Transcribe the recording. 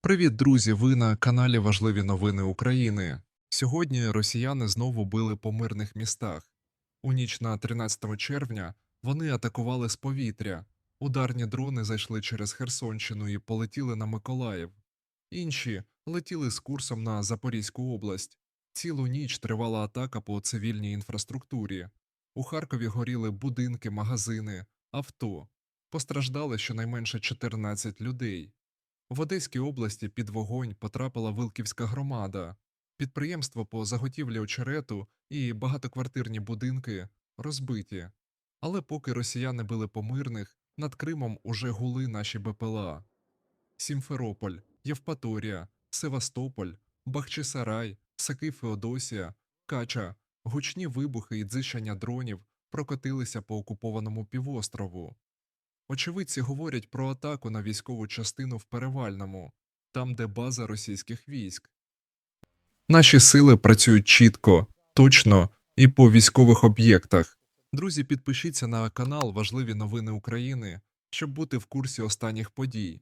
Привіт, друзі! Ви на каналі Важливі новини України. Сьогодні росіяни знову били по мирних містах. У ніч на 13 червня вони атакували з повітря. Ударні дрони зайшли через Херсонщину і полетіли на Миколаїв. Інші летіли з курсом на Запорізьку область. Цілу ніч тривала атака по цивільній інфраструктурі. У Харкові горіли будинки, магазини, авто. Постраждали щонайменше 14 людей. В Одеській області під вогонь потрапила Вилківська громада. Підприємство по заготівлі очерету і багатоквартирні будинки розбиті. Але поки росіяни били по мирних, над Кримом уже гули наші БПЛА. Сімферополь, Євпаторія, Севастополь, Бахчисарай, Саки Феодосія, Кача, гучні вибухи і дзищання дронів прокотилися по окупованому півострову. Очевидці говорять про атаку на військову частину в Перевальному, там, де база російських військ. Наші сили працюють чітко, точно і по військових об'єктах. Друзі, підпишіться на канал Важливі новини України, щоб бути в курсі останніх подій.